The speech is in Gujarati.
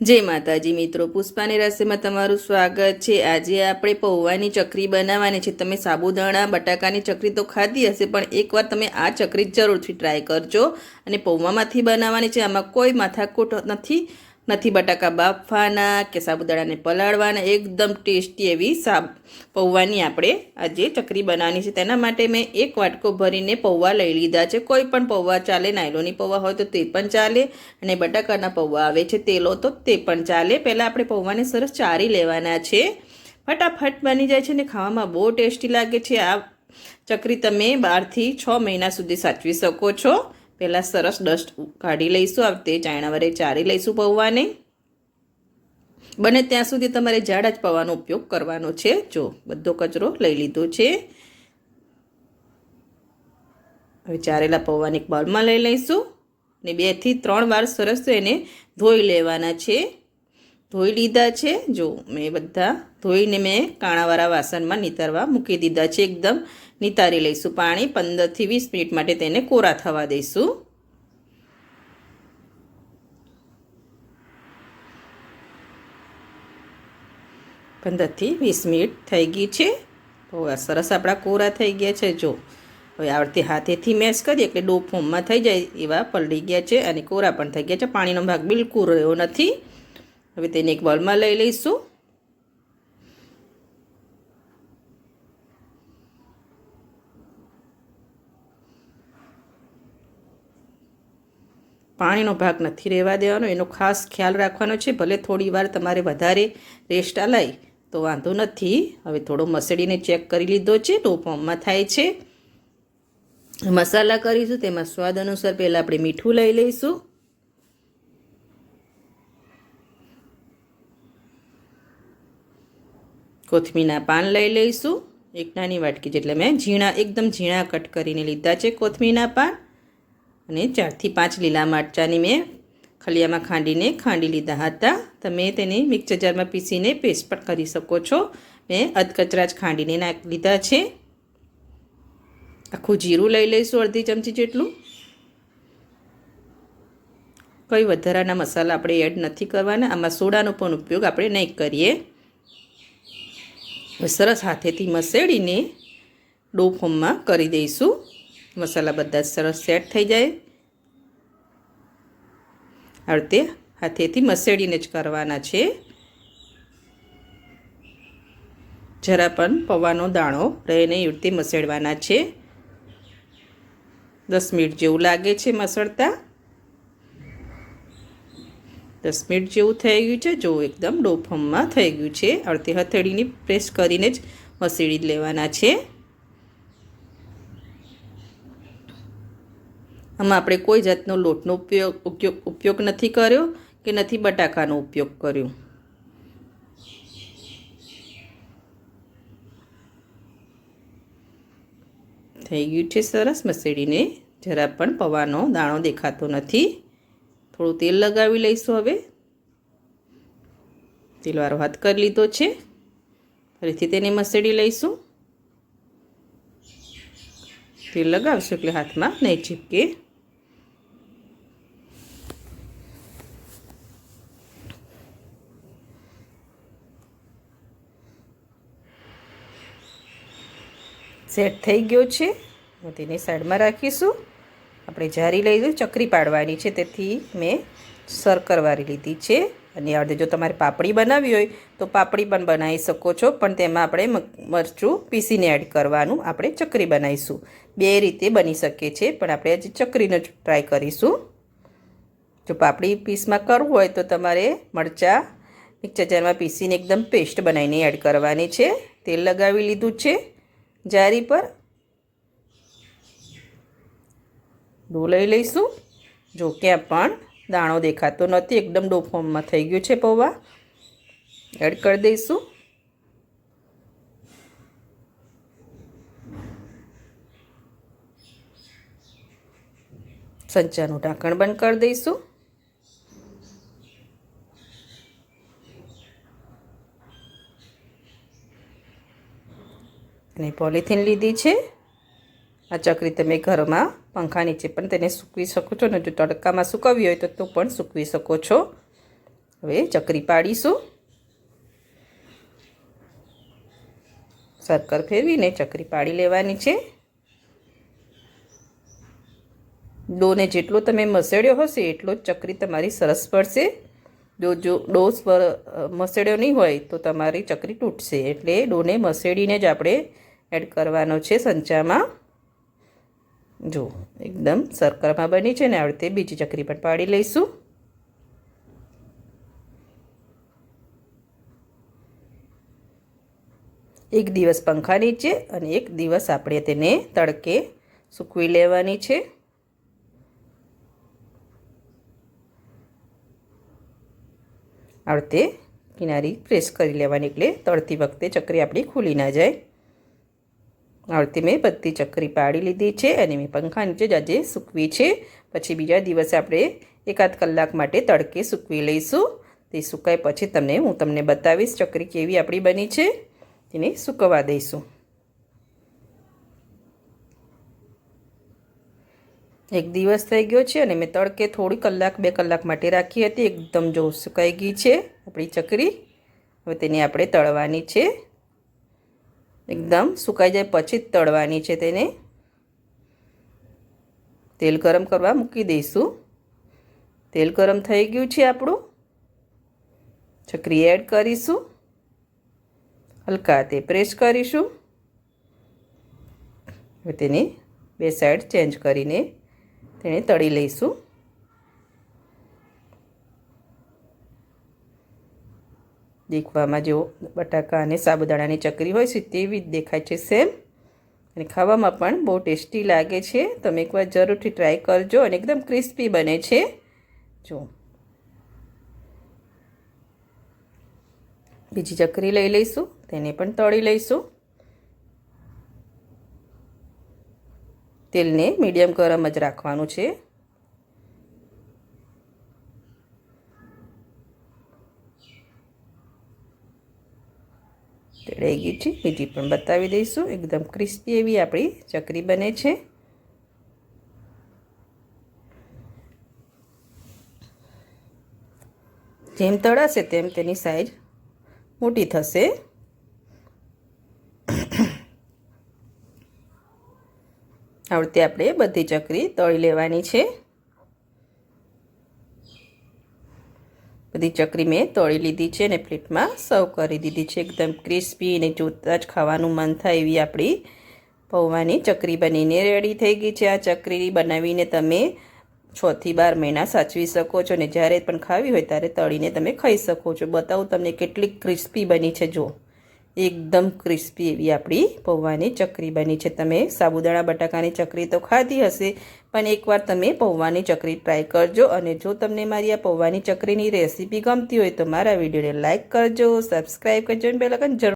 જય માતાજી મિત્રો, પુષ્પાની રસોઈમાં તમારું સ્વાગત છે. આજે આપણે પૌવાની ચકરી બનાવવાની છે. તમે સાબુદાણા, બટાકાની ચકરી તો ખાધી હશે, પણ એકવાર તમે આ ચકરી જરૂરથી ટ્રાય કરજો. અને પૌવામાંથી બનાવવાની છે. આમાં કોઈ માથાકૂટ નથી. નથી બટાકા બાફવાના કે સાબુદાણાને પલાળવાના, એકદમ ટેસ્ટી એવી સાબ પૌવાની આપણે આજે ચકરી બનાવવાની છે. તેના માટે મેં એક વાટકો ભરીને પૌવા લઈ લીધા છે. કોઈ પણ પૌવા ચાલે, નાયલોની પૌવા હોય તો તે પણ ચાલે અને બટાકાના પૌવા આવે છે, તેલો તો તે પણ ચાલે. પહેલાં આપણે પૌવાને સરસ ચારી લેવાના છે. ફટાફટ બની જાય છે અને ખાવામાં બહુ ટેસ્ટી લાગે છે. આ ચકરી તમે બારથી છ મહિના સુધી સાચવી શકો છો. પહેલાં સરસ ડસ્ટ કાઢી લઈશું તે ચાયણા વડે ચારી લઈશું પૌવાને. બને ત્યાં સુધી તમારે જાડા જ પૌવાનો ઉપયોગ કરવાનો છે. જો બધો કચરો લઈ લીધો છે. હવે ચારેલા પૌવાને એક બાઉલમાં લઈ લઈશું ને બેથી ત્રણ વાર સરસ એને ધોઈ લેવાના છે. ધોઈ લીધા છે. જો મેં બધા ધોઈને મેં કાણાવાળા વાસણમાં નીતરવા મૂકી દીધા છે એકદમ. નિતારી લઈશું પાણી પંદરથી વીસ મિનિટ માટે તેને કોરા થવા દઈશું. પંદરથી વીસ મિનિટ થઈ ગઈ છે. તો સરસ આપણા કોરા થઈ ગયા છે. જો હવે આવડતી હાથેથી મેશ કરીએ એટલે ડો ફોર્મમાં થઈ જાય એવા પલળી ગયા છે અને કોરા પણ થઈ ગયા છે. પાણીનો ભાગ બિલકુલ રહ્યો નથી. હવે તેને એક બોલમાં લઈ લઈશું. પાણીનો ભાગ નથી રહેવા દેવાનો, એનો ખાસ ખ્યાલ રાખવાનો છે. ભલે થોડી વાર તમારે વધારે રેસ્ટ આલાય તો વાંધો નથી. હવે થોડો મસળીને ચેક કરી લીધો છે, તો ફોર્મમાં થાય છે. મસાલા કરીશું, તેમાં સ્વાદ અનુસાર પહેલાં આપણે મીઠું લઈ લઈશું. કોથમીરના પાન લઈ લઈશું. એક નાની વાટકી જેટલા મેં ઝીણા, એકદમ ઝીણા કટ કરીને લીધા છે કોથમીરના પાન. અને ચારથી પાંચ લીલા મરચાંની મેં ખલિયામાં ખાંડીને ખાંડી લીધા હતા. તમે તેને મિક્સર જારમાં પીસીને પેસ્ટ પણ કરી શકો છો. મેં અધકચરા જ ખાંડીને નાખી લીધા છે. આખું જીરું લઈ લઈશું અડધી ચમચી જેટલું. કંઈ વધારાના મસાલા આપણે એડ નથી કરવાના. આમાં સોડાનો પણ ઉપયોગ આપણે નહીં કરીએ. સરસ હાથેથી મસેડીને ડો ફોર્મમાં કરી દઈશું. મસાલા બધા સરસ સેટ થઈ જાય. આ રીતે હાથેથી મસેડીને જ કરવાના છે. જરા પણ પૌવાનો દાણો રહે નહીં એ રીતે મસેડવાના છે. દસ મિનિટ જેવું લાગે છે મસળતા. દસ મિનિટ જેવું થઈ ગયું છે. જો એકદમ ડોફમમાં થઈ ગયું છે. અડધી હથેળીની પ્રેસ કરીને જ મસેડી લેવાના છે. આમાં આપણે કોઈ જાતનો લોટનો ઉપયોગ ઉપયોગ નથી કર્યો કે નથી બટાકાનો ઉપયોગ કર્યો. થઈ ગયું છે સરસ મસેડીને જરા પણ પવાનો દાણો દેખાતો નથી. થોડું તેલ લગાવી લઈશું હવે. તેલવાળો હાથ કરી લીધો છે. ફરીથી તેને મસેડી લઈશું. તેલ લગાવશું એટલે હાથમાં નહીં ચીપકે. સેટ થઈ ગયો છે. હું તેને સાઈડમાં રાખીશું. આપણે જારી લઈ ચકરી પાડવાની છે. તેથી મેં સર વારી લીધી છે. અને અડધે જો તમારે પાપડી બનાવવી હોય તો પાપડી પણ બનાવી શકો છો. પણ તેમાં આપણે મરચું પીસીને એડ કરવાનું આપણે ચકરી બનાવીશું. બે રીતે બની શકે છે, પણ આપણે આજે ચકરીનો જ ટ્રાય કરીશું. જો પાપડી પીસમાં કરવું હોય તો તમારે મરચાં મિક્સર જારમાં પીસીને એકદમ પેસ્ટ બનાવીને એડ કરવાની છે. તેલ લગાવી લીધું છે. જારી પર ડો લઈ લઈશું. જો ક્યાં પણ દાણો દેખાતો નથી, એકદમ ડો ફોર્મમાં થઈ ગયું છે પૌવા. એડ કરી દઈશું. સંચાનું ઢાંકણ બંધ કરી દઈશું. અને પોલિથીન લીધી છે. આ ચકરી તમે ઘરમાં પંખા નીચે પણ તેને સૂકવી શકો છો ને જો તડકામાં સૂકવવી હોય તો તો પણ સૂકવી શકો છો. હવે ચકરી પાડીશું. સરકર ફેરવીને ચકરી પાડી લેવાની છે. ડોને જેટલો તમે મસેડ્યો હશે એટલો જ ચકરી તમારી સરસ પડશે. જો જો ડોસ પર મસેડ્યો નહીં હોય તો તમારી ચકરી તૂટશે. એટલે ડોને મસેડીને જ આપણે એડ કરવાનો છે સંચામાં. જો, એકદમ સર્કલમાં બની છે ને આવી રીતે બીજી ચકરી પણ પાડી લઈશું. એક દિવસ પંખા નીચે અને એક દિવસ આપણે તેને તડકે સૂકવી લેવાની છે. આ રીતે કિનારી પ્રેસ કરી લેવાની, એટલે તળતી વખતે ચકરી આપણી ખુલી ના જાય. આ મેં બધી ચકરી પાડી લીધી છે અને મેં પંખા નીચે જ આજે સૂકવી છે. પછી બીજા દિવસે આપણે એકાદ કલાક માટે તડકે સૂકવી લઈશું. તે સુકાય પછી તમને હું તમને બતાવીશ ચકરી કેવી આપણી બની છે. તેને સૂકવવા દઈશું. એક દિવસ થઈ ગયો છે અને મેં તડકે થોડી કલાક, બે કલાક માટે રાખી હતી. એકદમ જો સુકાઈ ગઈ છે આપણી ચકરી. હવે તેને આપણે તળવાની છે. એકદમ સુકાઈ જાય પછી જ તળવાની છે તેને. તેલ ગરમ કરવા મૂકી દઈશું. તેલ ગરમ થઈ ગયું છે આપણું. ચકરી એડ કરીશું. હલકા તે પ્રેસ કરીશું. હવે તેને બે સાઈડ ચેન્જ કરીને તેને તળી લઈશું. દેખવામાં જેવો બટાકા અને સાબુદાણાની ચકરી હોય છે તેવી જ દેખાય છે સેમ. અને ખાવામાં પણ બહુ ટેસ્ટી લાગે છે. તમે એકવાર જરૂરથી ટ્રાય કરજો અને એકદમ ક્રિસ્પી બને છે. જો. બીજી ચકરી લઈ લઈશું, તેને પણ તળી લઈશું. તેલને મીડિયમ ગરમ જ રાખવાનું છે. તેડાઈ ગઈ છે. બીજી પણ બતાવી દઈશું. એકદમ ક્રિસ્પી એવી આપણી ચકરી બને છે. જેમ તળાશે તેમ તેની સાઈઝ મોટી થશે. આવડતે આપણે બધી ચકરી તળી લેવાની છે. બધી ચકરી મેં તળી લીધી છે અને પ્લેટમાં સર્વ કરી દીધી છે. એકદમ ક્રિસ્પી અને જોતાં જ ખાવાનું મન થાય એવી આપણી પૌવાની ચકરી બનીને રેડી થઈ ગઈ છે. આ ચકરી બનાવીને તમે છથી બાર મહિના સાચવી શકો છો અને જ્યારે પણ ખાવી હોય ત્યારે તળીને તમે ખાઈ શકો છો. બતાવું તમને કેટલી ક્રિસ્પી બની છે. જો એકદમ ક્રિસ્પી એવી આપણી પૌવાની ચકરી બની છે. તમે સાબુદાણા, બટાકાની ચકરી તો ખાધી હશે, પણ એકવાર તમે પૌવાની ચકરી ટ્રાય કરજો અને જો તમને મારી આ પૌવાની ચકરીની રેસીપી ગમતી હોય તો મારા વિડીયોને લાઇક કરજો સબસ્ક્રાઈબ કરજો અને બેલકન જરૂર